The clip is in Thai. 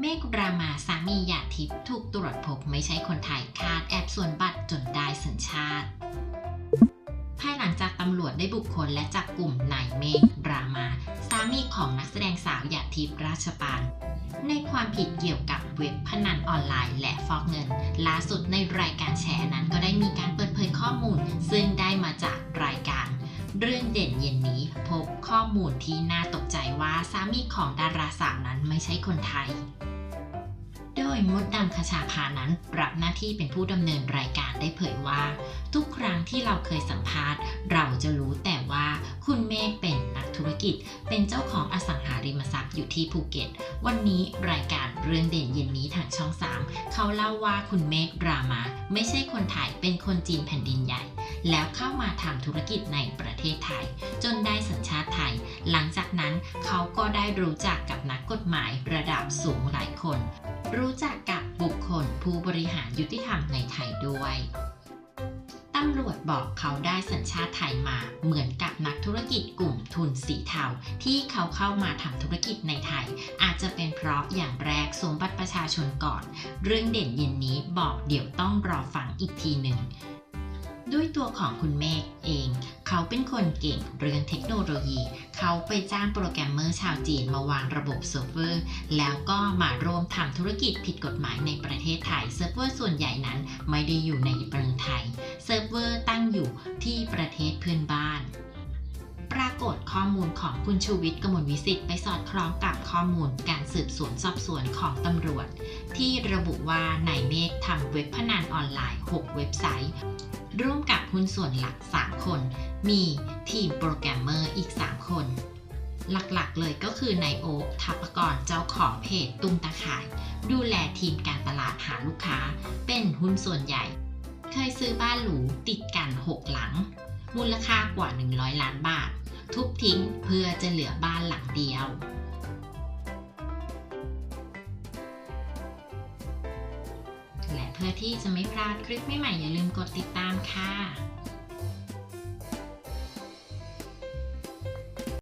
เมฆรามาสามีหยาดทิพย์ถูกตรวจพบไม่ใช่คนไทยคาดแอบส่วนบัตรจนได้สัญชาติ ภายหลังจากตำรวจได้บุคคลและจับกลุ่มนายเมฆรามา สามีของนักแสดงสาวหยาดทิพย์ราชปานในความผิดเกี่ยวกับเว็บพนันออนไลน์และฟอกเงิน ล่าสุดในรายการแฉนั้นก็ได้มีการเปิดเผยข้อมูล ซึ่งได้มาจากรายการ เรื่องเด่นเย็นนี้ ข้อมูลที่น่าตกใจว่าสามีของดาราสาวนั้นไม่ใช่คนไทย โดยมดดำคชาพานั้นรับหน้าที่เป็นผู้ดำเนินรายการได้เผยว่า ทุกครั้งที่เราเคยสัมภาษณ์ เราจะรู้แต่ว่าคุณเมฆเป็นนักธุรกิจ เป็นเจ้าของอสังหาริมทรัพย์อยู่ที่ภูเก็ต วันนี้รายการเรื่องเด่นเย็นนี้ทางช่อง 3 เขาเล่าว่าคุณเมฆรามา ไม่ใช่คนไทยเป็นคนจีนแผ่นดินใหญ่ แล้วเข้ามาทำธุรกิจในประเทศไทย จนได้สัญชาติไทย หลังจากนั้นเขาก็ได้รู้จักกับนักกฎหมายระดับสูงหลายคน รู้จักกับบุคคลผู้บริหารยุติธรรมในไทยด้วยตำรวจบอกเขาได้สัญชาติไทยมาเหมือนกับนักธุรกิจกลุ่มทุนสีเทาที่เขาเข้ามาทำธุรกิจในไทย อาจจะเป็นเพราะอย่างแรกสวมบัตรประชาชนก่อน เรื่องเด่นเย็นนี้บอกเดี๋ยวต้องรอฟังอีกทีหนึ่ง ด้วยตัวของคุณเมฆเอง เขาเป็นคนเก่งเรื่องเทคโนโลยี เขาไปจ้างโปรแกรมเมอร์ชาวจีนมาวางระบบเซิร์ฟเวอร์ แล้วก็มาร่วมทำธุรกิจผิดกฎหมายในประเทศไทย เซิร์ฟเวอร์ส่วนใหญ่นั้นไม่ได้อยู่ในเมืองไทย เซิร์ฟเวอร์ตั้งอยู่ที่ประเทศเพื่อนบ้าน ข้อมูลของคุณชูวิทย์กมลวิสิทธิ์ไปสอดคล้องกับข้อมูลการสืบสวนสอบสวนของตำรวจ ที่ระบุว่านายเมฆทำเว็บพนันออนไลน์ 6 เว็บไซต์ ร่วมกับหุ้นส่วนหลัก 3 คน มีทีมโปรแกรมเมอร์อีก 3 คน หลักๆเลยก็คือนายโอ๊คทัพกรเจ้าของเพจตุ้มตาข่าย ดูแลทีมการตลาดหาลูกค้า เป็นหุ้นส่วนใหญ่ เคยซื้อบ้านหรูติดกัน 6 หลัง มูลค่ากว่า 100 ล้านบาท ทุบทิ้งเพื่อจะเหลือบ้านหลังเดียว และเพื่อที่จะไม่พลาดคลิปใหม่ๆอย่าลืมกดติดตามค่ะ